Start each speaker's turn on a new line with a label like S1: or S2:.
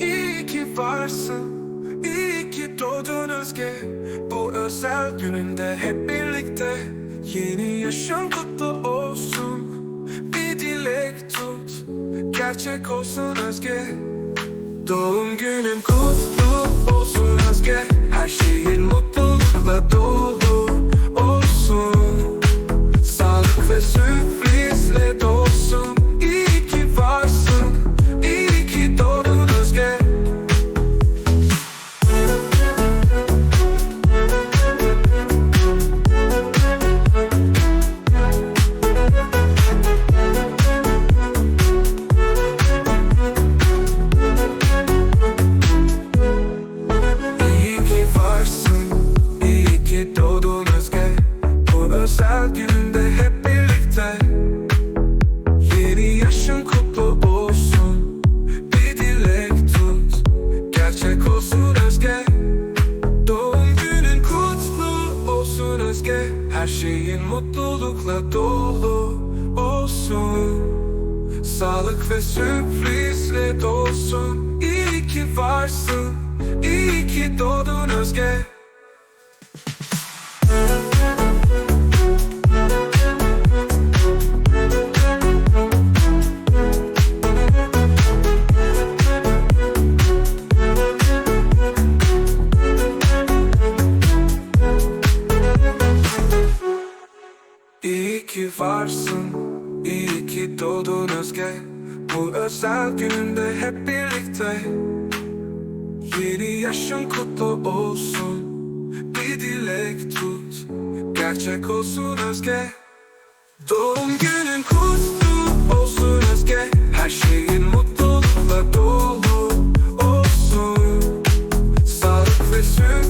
S1: İyi ki varsın, iyi ki doğdun Özge. Bu özel gününde hep birlikte Yeni yaşın kutlu olsun. Bir dilek tut, gerçek olsun Özge. Doğum günün kutlu olsun Özge. Her şeyin mutlulukla dolu olsun. Sağlık ve sürprizle olsun Özge. Her şeyin mutlulukla dolu olsun. Sağlık ve sürprizle dolsun. İyi ki varsın İyi ki doğdun Özge ki varsın. İyi ki doğdun Özge. Bu özel günde hep birlikte. Yeni yaşın kutlu olsun. Bir dilek tut. Gerçek olsun Özge. Doğum günün kutlu olsun Özge. Her şeyin mutlulukla dolu olsun. Sağlık ve sürpriz